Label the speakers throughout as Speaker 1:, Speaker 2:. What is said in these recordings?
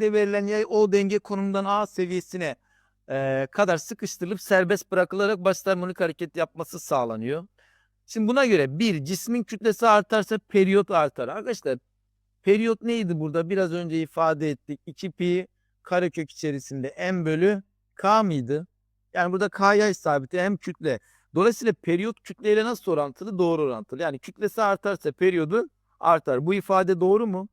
Speaker 1: de verilen yay o denge konumundan A seviyesine e, kadar sıkıştırılıp serbest bırakılarak basit harmonik hareket yapması sağlanıyor. Şimdi buna göre bir cismin kütlesi artarsa periyot artar. Arkadaşlar periyot neydi burada? Biraz önce ifade ettik. 2 pi karekök içerisinde m bölü k mıydı? Yani burada k yay sabiti hem kütle. Dolayısıyla periyot kütleyle nasıl orantılı? Doğru orantılı. Yani kütlesi artarsa periyodu artar. Bu ifade doğru mu?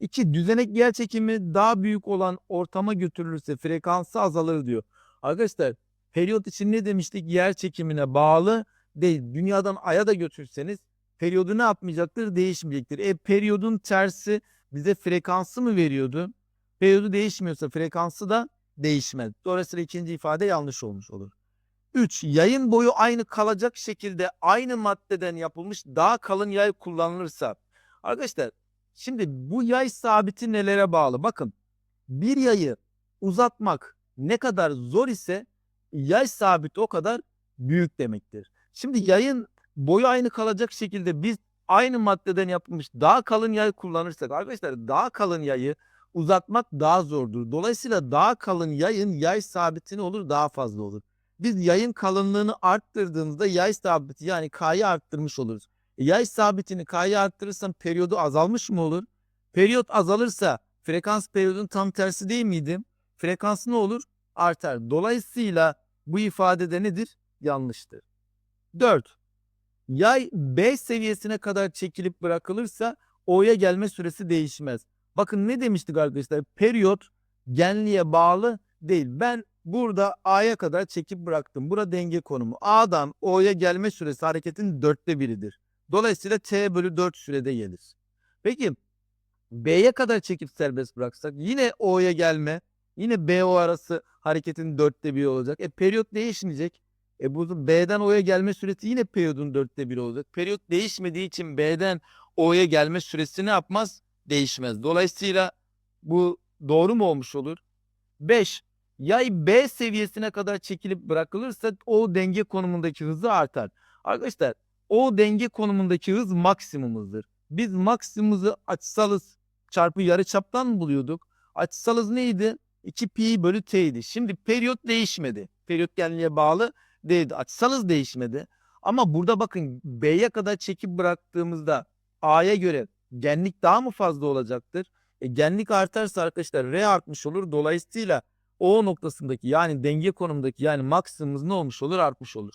Speaker 1: İki, düzenek yer çekimi daha büyük olan ortama götürülürse frekansı azalır diyor. Arkadaşlar periyot için ne demiştik? Yer çekimine bağlı değil. Dünyadan aya da götürseniz periyodu ne yapmayacaktır? Değişmeyecektir. E periyodun tersi bize frekansı mı veriyordu? Periyodu değişmiyorsa frekansı da değişmez. Dolayısıyla ikinci ifade yanlış olmuş olur. 3. Yayın boyu aynı kalacak şekilde aynı maddeden yapılmış daha kalın yay kullanılırsa. Arkadaşlar şimdi bu yay sabiti nelere bağlı? Bakın bir yayı uzatmak ne kadar zor ise yay sabiti o kadar büyük demektir. Şimdi yayın boyu aynı kalacak şekilde biz aynı maddeden yapılmış daha kalın yay kullanırsak arkadaşlar daha kalın yayı uzatmak daha zordur. Dolayısıyla daha kalın yayın yay sabiti ne olur? Daha fazla olur. Biz yayın kalınlığını arttırdığımızda yay sabiti yani K'yı arttırmış oluruz. Yay sabitini K'yı arttırırsam periyodu azalmış mı olur? Periyot azalırsa frekans periyodun tam tersi değil miydi? Frekans ne olur? Artar. Dolayısıyla bu ifadede nedir? Yanlıştır. 4. Yay B seviyesine kadar çekilip bırakılırsa O'ya gelme süresi değişmez. Bakın ne demiştik arkadaşlar? Periyot genliğe bağlı değil. Ben burada A'ya kadar çekip bıraktım. Bura denge konumu. A'dan O'ya gelme süresi hareketin dörtte biridir. Dolayısıyla T bölü 4 sürede gelir. Peki B'ye kadar çekip serbest bıraksak yine O'ya gelme, yine B O arası hareketin dörtte biri olacak. E periyot değişmeyecek. E bu B'den O'ya gelme süresi yine periyodun dörtte biri olacak. Periyot değişmediği için B'den O'ya gelme süresi ne yapmaz? Değişmez. Dolayısıyla bu doğru mu olmuş olur? 5. Yay B seviyesine kadar çekilip bırakılırsa O denge konumundaki hızı artar. Arkadaşlar O denge konumundaki hız maksimum hızdır. Biz maksimum hızı açısal çarpı yarıçaptan mı buluyorduk? Açısal neydi? 2 pi bölü t'ydi. Şimdi periyot değişmedi. Periyot genliğe bağlı değildi. Açısal değişmedi. Ama burada bakın B'ye kadar çekip bıraktığımızda A'ya göre genlik daha mı fazla olacaktır? E, genlik artarsa arkadaşlar R artmış olur. Dolayısıyla O noktasındaki yani denge konumundaki yani maksimumumuz ne olmuş olur? Artmış olur.